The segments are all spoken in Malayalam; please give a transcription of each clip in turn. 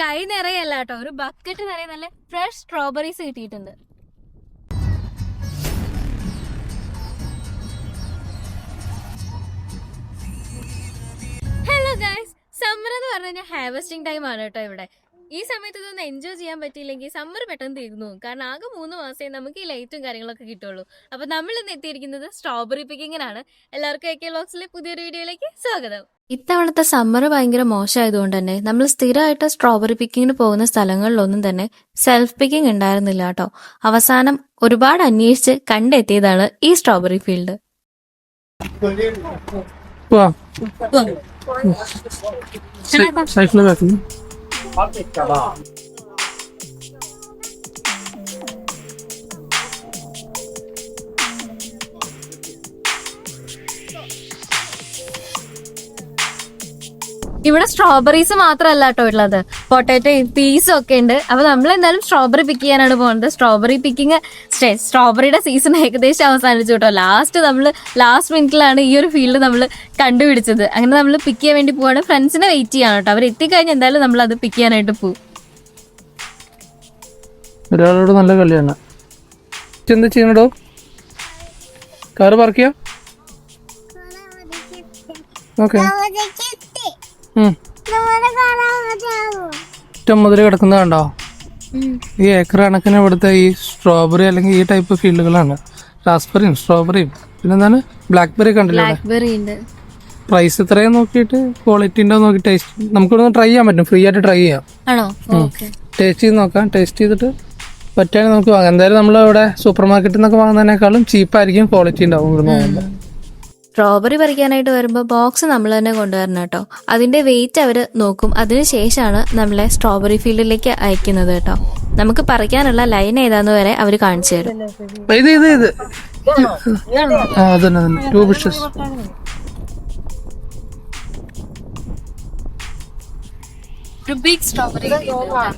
കൈ നിറയല്ല കേട്ടോ. ഒരു ബക്കറ്റ് നിറയെ നല്ല ഫ്രഷ് സ്ട്രോബെറീസ് കിട്ടിയിട്ടുണ്ട്. ഹലോ ഗൈസ് സമ്മർ എന്ന് പറഞ്ഞു കഴിഞ്ഞാൽ ഹാർവസ്റ്റിംഗ് ടൈം ആണ് കേട്ടോ ഇവിടെ. ഈ സമയത്ത് ഇതൊന്ന് എൻജോയ് ചെയ്യാൻ പറ്റിയില്ലെങ്കിൽ സമ്മർ പെട്ടെന്ന് തീർന്നു കാരണം ആകെ മൂന്ന് മാസമേ നമുക്ക് ഈ ലൈറ്റും കാര്യങ്ങളൊക്കെ കിട്ടുള്ളൂ. അപ്പൊ നമ്മൾ ഇന്ന് എത്തിയിരിക്കുന്നത് സ്ട്രോബെറി പിക്കിങ്ങിനാണ് എല്ലാവർക്കും എ കെ ബോക്സിലെ പുതിയൊരു വീഡിയോയിലേക്ക് സ്വാഗതം. ഇത്തവണത്തെ സമ്മർ ഭയങ്കര മോശമായതുകൊണ്ട് തന്നെ നമ്മൾ സ്ഥിരമായിട്ട് സ്ട്രോബെറി പിക്കിങ്ങിന് പോകുന്ന സ്ഥലങ്ങളിലൊന്നും തന്നെ സെൽഫ് പിക്കിംഗ് ഉണ്ടായിരുന്നില്ല കേട്ടോ. അവസാനം ഒരുപാട് അന്വേഷിച്ച് കണ്ടെത്തിയതാണ് ഈ സ്ട്രോബെറി ഫീൽഡ് സൈക്കിൾ ഇവിടെ സ്ട്രോബെറീസ് മാത്രമല്ല കേട്ടോ ഉള്ളത്. പൊട്ടാറ്റോയും പീസും ഒക്കെ ഉണ്ട്. അപ്പൊ നമ്മൾ എന്തായാലും സ്ട്രോബെറി പിക്ക് ചെയ്യാനാണ് പോകുന്നത് സ്ട്രോബെറി പിക്കിങ് സ്ട്രോബെറിയുടെ സീസൺ ഏകദേശം അവസാനിച്ചു കേട്ടോ. ലാസ്റ്റ് നമ്മൾ ലാസ്റ്റ് മിനിറ്റിലാണ് ഈ ഒരു ഫീൽഡ് നമ്മൾ കണ്ടുപിടിച്ചത്. അങ്ങനെ നമ്മൾ പിക്ക് ചെയ്യാൻ വേണ്ടി പോവാണ്. ഫ്രണ്ട്സിനെ വെയിറ്റ് ചെയ്യാണ് കേട്ടോ. അവർ എത്തിക്കഴിഞ്ഞാൽ എന്തായാലും നമ്മൾ അത് പിക്ക് ചെയ്യാനായിട്ട് പോകും ഒരാളോട് നല്ല കളിയാണ്. എന്താ ചെയ്യണടോ? കാറ് പാർക്ക് ചെയ്യാം? ഓക്കെ മുതൽ കിടക്കുന്നത് കണ്ടോ? ഈ ഏക്കർ കണക്കിന് ഇവിടുത്തെ ഈ സ്ട്രോബെറി അല്ലെങ്കിൽ ഈ ടൈപ്പ് ഫീൽഡുകളാണ് റാസ്ബെറിയും സ്ട്രോബെറിയും പിന്നെന്താണ്? ബ്ലാക്ക്ബെറി കണ്ടില്ലേ ഇവിടെ? പ്രൈസ് ഇത്രയും നോക്കിയിട്ട്? ക്വാളിറ്റി ഉണ്ടോ നോക്കി ടേസ്റ്റ് നമുക്കിവിടെ ട്രൈ ചെയ്യാൻ പറ്റും. ഫ്രീ ആയിട്ട് ട്രൈ ചെയ്യാം. ടേസ്റ്റ് ചെയ്ത് നോക്കാം. ടേസ്റ്റ് ചെയ്തിട്ട് പറ്റുകയാണെങ്കിൽ നമുക്ക് വാങ്ങാം. എന്തായാലും നമ്മൾ ഇവിടെ സൂപ്പർ മാർക്കറ്റിൽ നിന്നൊക്കെ വാങ്ങുന്നതിനേക്കാളും ചീപ്പായിരിക്കും ക്വാളിറ്റി ഉണ്ടാവും ഇവിടെ വാങ്ങുമ്പോൾ സ്ട്രോബെറി പറിക്കാനായിട്ട് വരുമ്പോൾ ബോക്സ് നമ്മൾ തന്നെ കൊണ്ടുവരണം കേട്ടോ. അതിന്റെ വെയിറ്റ് അവർ നോക്കും. അതിനുശേഷമാണ് നമ്മളെ സ്ട്രോബെറി ഫീൽഡിലേക്ക് അയക്കുന്നത് കേട്ടോ. നമുക്ക് പറിക്കാനുള്ള ലൈൻ ഏതാന്ന് വരെ അവർ കാണിച്ചു തരും. ഇത് ഇത് ഇത്. ആ അതന്നെ അതന്നെ. ടൂ ബിഷസ് ബിഗ് സ്ട്രോബെറി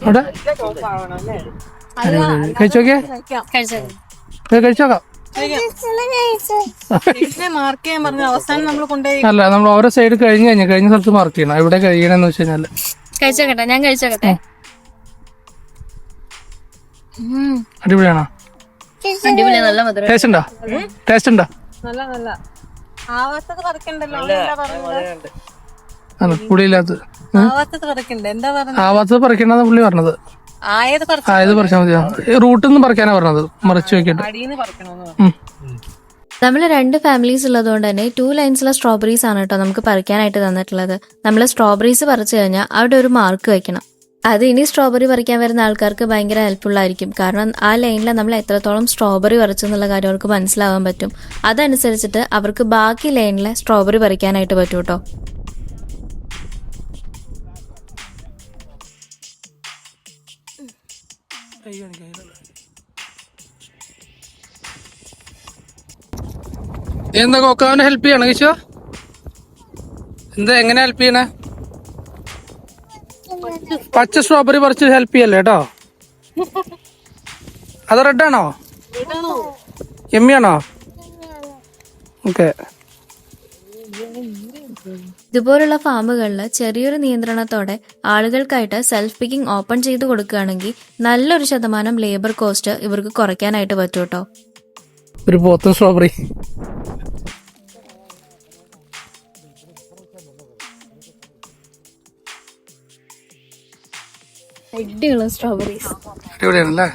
അവിടെ? കഴിച്ചോക്കേ. കഴിച്ചോക്കാം. മാർക്ക് ചെയ്യാൻ പറഞ്ഞു അവസാനം നമ്മൾ കൊണ്ടുപോയി. അല്ല നമ്മൾ ഓരോ സൈഡ് കഴിഞ്ഞു കഴിഞ്ഞു കഴിഞ്ഞ സ്ഥലത്ത് മാർക്ക് ചെയ്യണം. എവിടെ കഴിയണെന്ന് വെച്ച് കഴിഞ്ഞാൽ. കഴിച്ചോക്കട്ടെ ഞാൻ കഴിച്ചോക്കട്ടെ. അടിപൊളിയാണോ? അടിപൊളി നല്ല മധുരം. ടേസ്റ്റ് ഉണ്ടോ? ടേസ്റ്റ് ഉണ്ടോ? നല്ല ആവാത്തത് പറിക്കണ്ടല്ലോ പുളിയില്ലാത്തത് ആവാത്തത് പറിക്കണ്ട എന്താ പറഞ്ഞത് ആവാത്തത് പറിക്കണ്ടെന്ന് പുള്ളി പറഞ്ഞത്. ആയത് പറിച്ച ആ ഇത് പറിച്ചാൽ മതിയോ? റൂട്ടിൽ നിന്ന് പറിക്കാനാ പറഞ്ഞത്. മറിച്ചു വെക്കിട്ട് അടിയിന്ന് പറിക്കണമെന്ന് പറഞ്ഞു. നമ്മൾ രണ്ട് ഫാമിലീസ് ഉള്ളതുകൊണ്ട് തന്നെ ടു ലൈൻസിലെ സ്ട്രോബെറീസ് ആണ് കേട്ടോ നമുക്ക് പറിക്കാനായിട്ട് തന്നിട്ടുള്ളത്. നമ്മൾ സ്ട്രോബെറീസ് പറിച്ചു കഴിഞ്ഞാൽ അവിടെ ഒരു മാർക്ക് വെക്കണം. അത് ഇനി സ്ട്രോബെറി പറിക്കാൻ വരുന്ന ആൾക്കാർക്ക് ഭയങ്കര ഹെൽപ്ഫുൾ ആയിരിക്കും. കാരണം ആ ലൈനിൽ നമ്മൾ എത്രത്തോളം സ്ട്രോബെറി പറിച്ചു എന്നുള്ള കാര്യം അവർക്ക് മനസ്സിലാവാൻ പറ്റും. അതനുസരിച്ചിട്ട് അവർക്ക് ബാക്കി ലൈനിലെ സ്ട്രോബെറി പറിക്കാനായിട്ട് പറ്റും കേട്ടോ എന്താ കോക്കാവിനെ ഹെൽപ്പ് ചെയ്യണം കിശോ? എന്താ എങ്ങനെ ഹെൽപ്പ് ചെയ്യണേ? പച്ച സ്ട്രോബെറി പറിച്ച് ഹെൽപ്പ് ചെയ്യല്ലേ കേട്ടോ അത് റെഡ് ആണോ? എമ്മിയാണോ ഓക്കെ ഇതുപോലുള്ള ഫാമുകളിൽ ചെറിയൊരു നിയന്ത്രണത്തോടെ ആളുകൾക്കായിട്ട് സെൽഫ് പിക്കിംഗ് ഓപ്പൺ ചെയ്ത് കൊടുക്കുകയാണെങ്കിൽ നല്ലൊരു ശതമാനം ലേബർ കോസ്റ്റ് ഇവർക്ക് കുറയ്ക്കാനായിട്ട് പറ്റും കേട്ടോ ഒരു പോത്തും സ്ട്രോബെറി. അടിപൊളി സ്ട്രോബെറീസ്. അടിപൊളിയാണല്ലേ?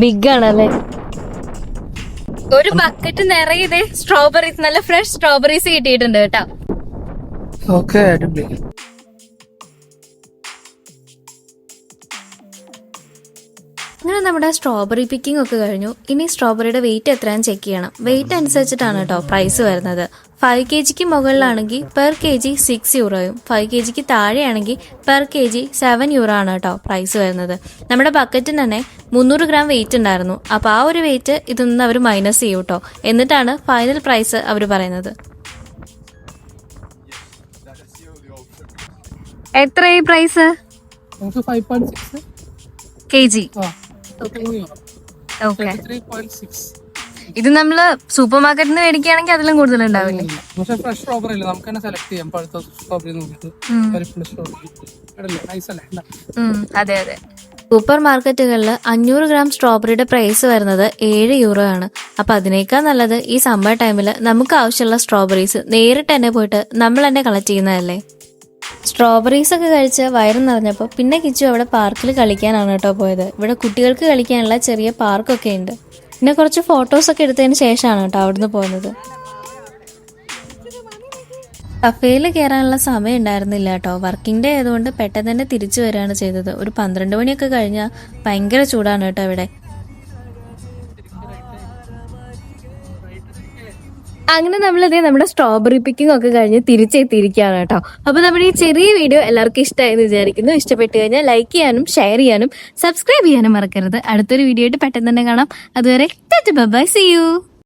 ബിഗ് ആണല്ലേ ഒരു ബക്കറ്റ് നിറയെ സ്ട്രോബെറീസ് നല്ല ഫ്രഷ് സ്ട്രോബെറീസ് കിട്ടിയിട്ടുണ്ട് കേട്ടോ. ഓക്കെ അടിപൊളി. അങ്ങനെ നമ്മുടെ സ്ട്രോബെറി പിക്കിംഗ് ഒക്കെ കഴിഞ്ഞു. ഇനി സ്ട്രോബെറിയുടെ വെയിറ്റ് എത്രയാണെന്ന് ചെക്ക് ചെയ്യണം. വെയിറ്റ് അനുസരിച്ചിട്ടാണ് കേട്ടോ പ്രൈസ് വരുന്നത്. ഫൈവ് കെ ജിക്ക് മുകളിലാണെങ്കിൽ പെർ കെ ജി സിക്സ് യൂറോയും. ഫൈവ് കെ ജിക്ക് താഴെയാണെങ്കിൽ per K G seven euro ആണ് കേട്ടോ പ്രൈസ് വരുന്നത്. നമ്മുടെ ബക്കറ്റിന് തന്നെ മുന്നൂറ് ഗ്രാം വെയിറ്റ് ഉണ്ടായിരുന്നു. അപ്പോൾ ആ ഒരു വെയിറ്റ് ഇതിൽ നിന്ന് അവർ മൈനസ് ചെയ്യും കേട്ടോ എന്നിട്ടാണ് ഫൈനൽ പ്രൈസ് അവർ പറയുന്നത്. എത്രയായി പ്രൈസ് കെ ജി ഇത് നമ്മൾ സൂപ്പർ മാർക്കറ്റിൽ നിന്ന് മേടിക്കുകയാണെങ്കിൽ അതിലും കൂടുതൽ ഉണ്ടാവില്ലേ പക്ഷെ ഫ്രഷ് സ്ട്രോബെറി അല്ലേ നമുക്ക് തന്നെ സെലക്ട് ചെയ്യാം. പഴുത്ത സ്ട്രോബെറി നോക്കിയിട്ട്. പരിപ്പുള്ള സ്ട്രോബെറി അല്ലേ? നൈസ് അല്ലേ അതെ അതെ. സൂപ്പർ മാർക്കറ്റുകളിൽ അഞ്ഞൂറ് ഗ്രാം സ്ട്രോബെറിയുടെ പ്രൈസ് വരുന്നത് ഏഴ് യൂറോ ആണ്. അപ്പൊ അതിനേക്കാൾ നല്ലത് ഈ സമ്മർ ടൈമിൽ നമുക്ക് ആവശ്യമുള്ള സ്ട്രോബെറീസ് നേരിട്ട് തന്നെ പോയിട്ട് നമ്മൾ തന്നെ കളക്ട് ചെയ്യുന്നതല്ലേ? സ്ട്രോബെറീസ് ഒക്കെ കഴിച്ച് വയറ് നിറഞ്ഞപ്പോൾ പിന്നെ കിച്ചു അവിടെ പാർക്കിൽ കളിക്കാനാണ് കേട്ടോ പോയത്. ഇവിടെ കുട്ടികൾക്ക് കളിക്കാനുള്ള ചെറിയ പാർക്കൊക്കെ ഉണ്ട്. പിന്നെ കുറച്ച് ഫോട്ടോസ് ഒക്കെ എടുത്തതിന് ശേഷമാണ് കേട്ടോ അവിടുന്ന് പോകുന്നത് കഫേയിൽ കയറാനുള്ള സമയം ഉണ്ടായിരുന്നില്ല കേട്ടോ. വർക്കിംഗ് ഡേ ആയതുകൊണ്ട് പെട്ടെന്ന് തന്നെ തിരിച്ചു വരികയാണ് ചെയ്തത്. ഒരു പന്ത്രണ്ട് മണിയൊക്കെ കഴിഞ്ഞാൽ ഭയങ്കര ചൂടാണ് കേട്ടോ ഇവിടെ. അങ്ങനെ നമ്മൾ നമ്മളിതേ നമ്മുടെ സ്ട്രോബെറി പിക്കിംഗ് ഒക്കെ കഴിഞ്ഞ് തിരിച്ചെത്തിയിരിക്കുകയാണ് കേട്ടോ. അപ്പൊ നമ്മുടെ ഈ ചെറിയ വീഡിയോ എല്ലാവർക്കും ഇഷ്ടമായെന്ന് വിചാരിക്കുന്നു. ഇഷ്ടപ്പെട്ട് കഴിഞ്ഞാൽ ലൈക്ക് ചെയ്യാനും ഷെയർ ചെയ്യാനും സബ്സ്ക്രൈബ് ചെയ്യാനും മറക്കരുത്. അടുത്തൊരു വീഡിയോ ആയിട്ട് പെട്ടെന്ന് തന്നെ കാണാം. അതുവരെ ബൈ സി യു